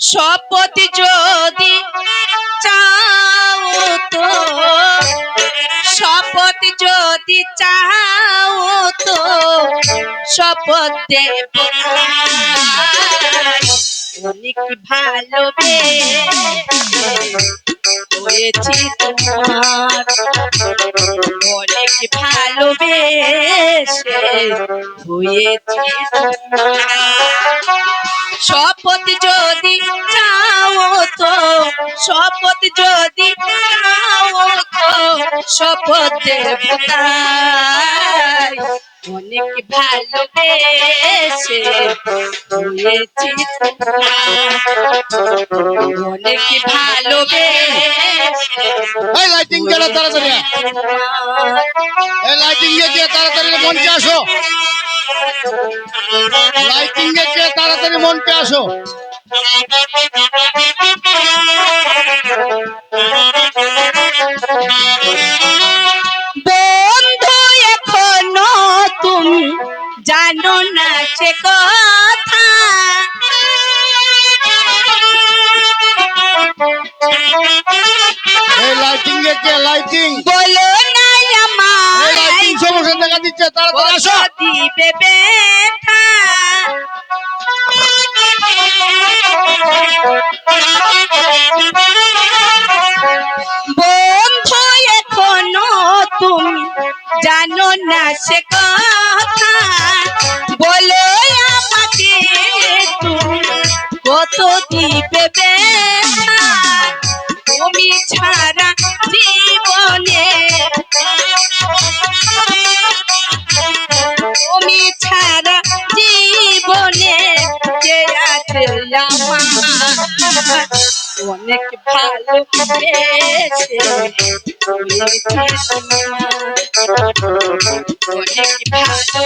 শপথ যদি চাও তো, শপথ যদি চাও তো, শপথ দেব অনেক ভালোবে হয়েছি তোমার, অনেক ভালোবেসে হয়েছি তোমার। শপথ যদি চাও তো, শপথ যদি চাও তো, শপথ অনেক ভালোবেসে। অনেক ভালোবেসে লাইটিং গেলে তাড়াতাড়ি লাইটিং দিয়ে তাড়াতাড়ি মঞ্চে আসো লাইটিং এ দিয়ে তাড়াতাড়ি মঞ্চে আসো। বন্ধু এখনও তুমি জানো না সে কথা। লাইটিং এ দিয়ে লাইটিং দিচ্ছে তাড়াতাড়ি আসো দিবে বন্ধু এখনও তুমি জানো না সে কথা। বলো আমাকে তুমি কত দিবে ব্যথা। অনেক ভালো বেসে অনেক ভালো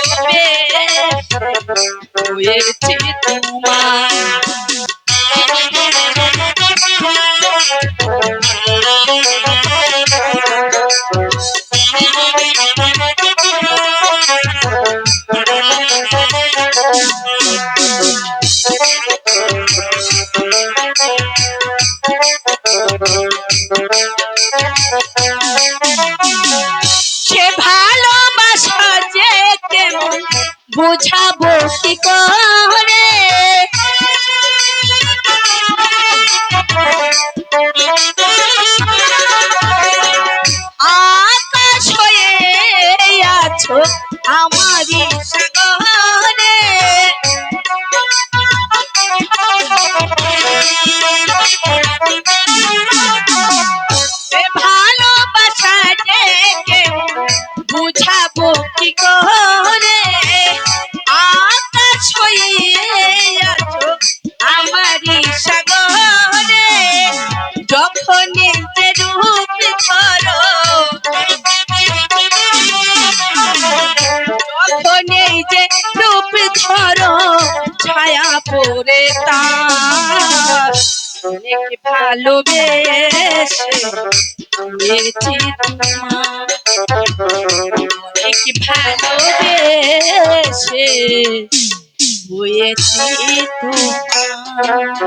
হয়েছে তোমার সে ভালোবাসা যে কেমন বুঝাবো কি যখন রূপ ধরো, যখন এই যে রূপ ধরো, ছায়া পড়ে তার। অনেক ভালোবেসে অনেক ভালোবেসে হয়েছি তোমার।